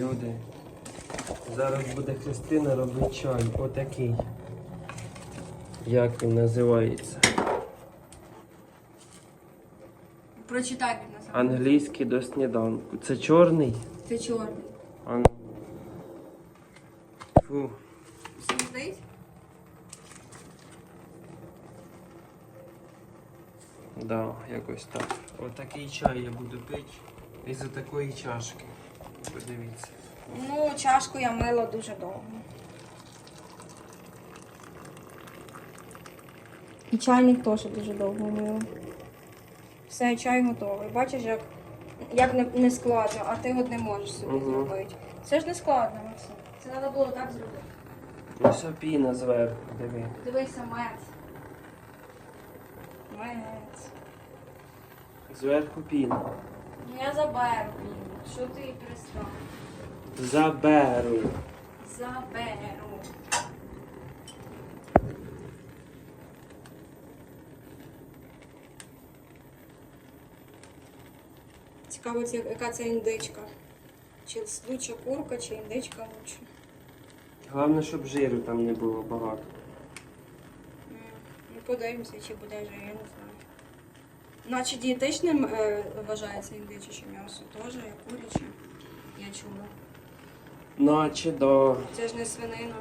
люди. Зараз буде Христина робити чай. Отакий. Як він називається? Прочитай він на самому. Англійський до сніданку. Це чорний? Це чорний. А ну. Фу. Смердить? Да, якось так. Отакий чай я буду пити із такої чашки. Подивіться. Ну, чашку я мила дуже довго. І чайник теж дуже довго мила. Все, чай готовий. Бачиш, як, як не, не складно, а ти от не можеш собі Мгм. зробити. Це ж не складно, Максим. Це треба було так зробити. Ось піна зверху, диви. Дивися, мець. Мець. Зверху піна. Ну я заберу. Що ти перестав? Заберу. Заберу. Цікаво, яка це індичка. Чи лучша курка, чи індичка лучше. Головне, щоб жиру там не було багато. Ну, подивимося, чи буде вже, я не знаю. Наче дієтичним е, вважається індичаче м'ясо, теж, як куряче. Я чула. Наче да. Це ж не свинина.